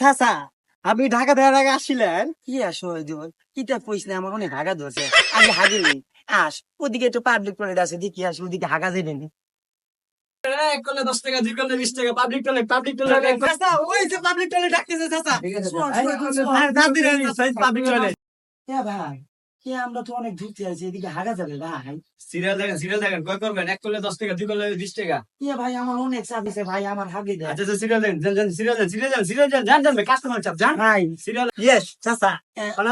চাচা আপনি ঢাকা থেকে ঢাকা আসছিলেন কি আসলে কিটা পয়সা না আমার অনেক হাগা ধরছে আগে হাগি নেই আস ওদিকে একটু পাবলিক টয়লেট আছে দেখি আস ওদিকে হাগা যেতে এক করলে দশ টাকা দুই করলে বিশ টাকা পাবলিক টয়লেট পাবলিক টয়লেট ওই যে পাবলিক টয়লেট ডাকতেছে চাচা। টয়লেট হ্যাঁ ভাই? কে আমরা তো অনেক ঘুরতে আছি এদিকে হাগা যাবে ভাই। সিরিয়াল দেখেন সিরিয়াল দেখেন কয় করবেন? এক করলে দশ টাকা দুই করলে বিশ টাকা। ইয়ে ভাই আমার অনেক চাপ আছে ভাই আমার হাগি দেয়। আচ্ছা সিরিয়াল দেন যান যান সিরিয়াল দেন সিরিয়াল দেন সিরিয়াল দেন জান জান কাস্টমার চাপ জান ভাই সিরিয়াল ইয়েস চাচা।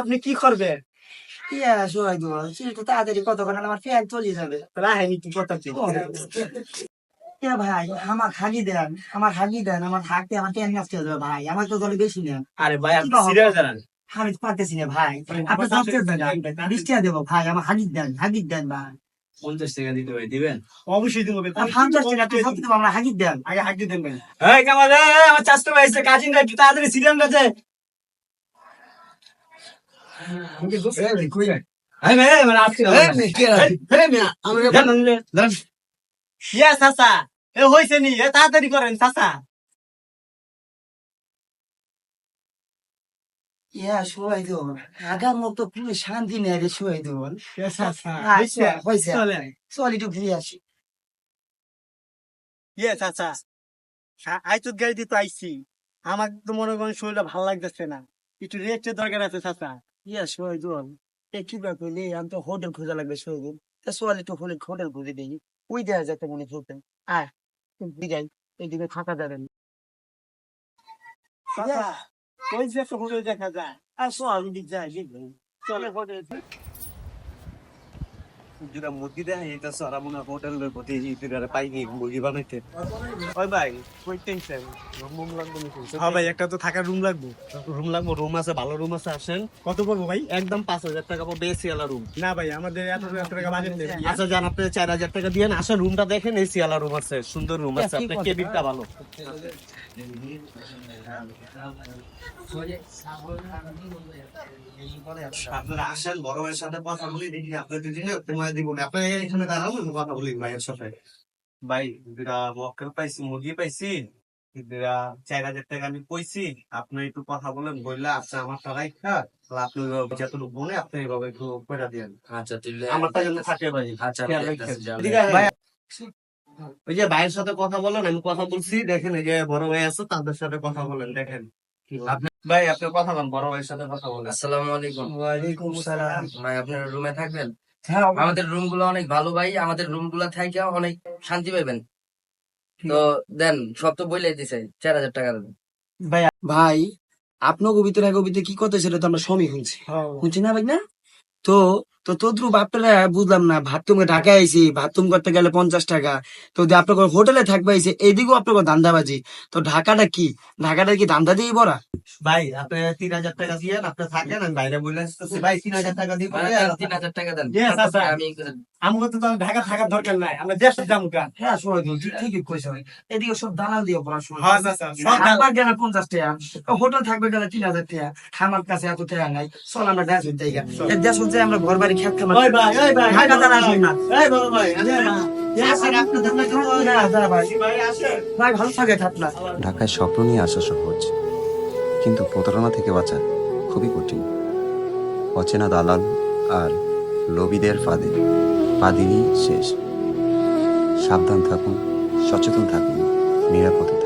আপনি কি করবেন? ইয়ে সবাই তাড়াতাড়ি কতক্ষণ আমার ফ্যান চলে যাবে। রাহেনি কি কথা ইয়ে ভাই আমার হাগি দেন আমার হাগি দেন আমার হাগতে আমার নষ্ট হয়ে যাবে ভাই আমার তো জলে বেশি নেন আরে ভাই আপনি সিরিয়াল জানান? আমি পারতেছি না ভাই আপনি সবচেয়ে দেন বিশ টাকা দেবো ভাই আমার হাগি দেন হাগি দেন ভাই। পঞ্চাশ টাকা দিতে ভাই দিবেন? অবশ্যই দিব পঞ্চাশ টাকা সবচেয়ে দেবো আমরা হাগি দেন। আগে হাঁক দিয়ে দেবেন এই কামাল আমার চাষটা ভাইছে কাজিন একটু তাড়াতাড়ি সিরিয়াল আজকে চাচা এ হয়েছে নি? এ তাড়াতাড়ি করেন চাচা। ইয়া সবাই তো আগার মতো পুরো শান্তি নেই রে সবাই চাচা আচ্ছা, হয়েছে চলেন একটু ঘুরে আসি ইয়ে চাচা আইতুত গাড়ি দিয়ে তো আইছি। আমার তো মনে করেন শরীরটা ভালো লাগতেছে না। একটু রেস্টের দরকার আছে চাচা। ইয়া সবাই তো কি ব্যাপার আমি তো হোটেল খোঁজা লাগবে সবাই তা চল একটু হোটেল হোটেল খুঁজে দিই ওই দেওয়া যাতে মনে চলতে আয় বিদায় এইদিকে থাকা যাবে না। চাচা ওই যে দেখা যায়। আর চল দিক যাই চলে হোটেল যেটা মুরগি দেয় এটা সারা মনে হোটেলের প্রতি ইতিহারে পাইনি মুরগি বানাইতে। ওই ভাই কই টেনশন রুম লাগবে হ্যাঁ ভাই একটা তো থাকার রুম লাগবে। রুম লাগবে রুম আছে ভালো রুম আছে আসেন। কত পড়ব ভাই? একদম পাঁচ হাজার টাকা পড়বে এসি আলা রুম। না ভাই আমাদের এত টাকা বাজেট নেই। আচ্ছা আপনি চার হাজার টাকা দিয়ে আসেন রুমটা দেখেন এসি আলা রুম আছে সুন্দর রুম আছে আপনার কেবিনটা ভালো। আপনারা আসেন বড় ভাইয়ের সাথে কথা বলি দেখি আপনার দুদিনে সময় দিব না। আপনি এখানে দাঁড়াবেন কথা বলি ভাইয়ের সাথে। ভাই দুটা মক্কেল পাইছি মুরগি পাইছি দুটা চার হাজার টাকা আমি কইছি আপনি একটু কথা বলেন বললে আচ্ছা আমার টাকাই খা আপনি যতটুকু বলে আপনি এভাবে একটু করে দিন আচ্ছা আমার টাকা থাকে ভাই। আচ্ছা ঠিক আছে ওই যে ভাইয়ের সাথে কথা বলেন আমি কথা বলছি দেখেন এই যে বড় ভাই আছে তাদের সাথে কথা বলেন দেখেন। ভাই আপনি কথা বলেন বড় ভাইয়ের সাথে কথা বলেন। আসসালামু আলাইকুম। ওয়ালাইকুম ভাই আপনার রুমে থাকবেন? আমাদের রুমগুলো অনেক ভালো ভাই আমাদের রুমগুলা থেকে অনেক শান্তি পাইবেন। তো দেন সব তো বইলে দিছে চার হাজার টাকা দেন। ভাই ভাই আপনার কবিতা কবিতে কি কথা সেটা তো আমরা সমী শুনছি। শুনছি না ভাই না? তো তো তদ্রুপ আপনারা বুঝলাম না ভাততুমকে ঢাকায় আইছি ভাততুম করতে গেলে পঞ্চাশ টাকা। তো আপনার হোটেলে থাকবে আইছে এইদিকেও আপনার ধান্দাবাজি তো ঢাকাটা কি? ঢাকাটা কি ধান্দা দিয়ে ভরা? ভাই আপনি তিন হাজার টাকা দিয়ে আপনি থাকেন আমি বাইরে বলে আসতেছি। ভাই তিন হাজার টাকা দিয়ে তিন হাজার টাকা দেন। আচ্ছা। আমি আমাকে তো ঢাকা থাকার দরকার নাই। আমরা দেশে যাব কেন হ্যাঁ দিন ঠিকই কইছে ভাই। এদিকে সব দালাল দিয়ে হ্যাঁ চাচা সব খাবার গেলে পঞ্চাশ টাকা হোটেল থাকবে গেলে তিন হাজার টাকা। খামার কাছে এত টাকা নাই। চল আমরা দেশ হইতে দেশ হচ্ছে আমরা ঘর বাড়ি খেত খামার ওই ভাই ওই ভাই বাজার আসুন না এই বড় ভাই থাকে থাকলা ঢাকায় স্বপ্ন নিয়ে আসা সহজ কিন্তু প্রতারণা থেকে বাঁচা খুবই কঠিন। অচেনা দালাল আর লোভীদের ফাঁদে পা দিনই শেষ। সাবধান থাকুন সচেতন থাকুন নিরাপদে থাকুন।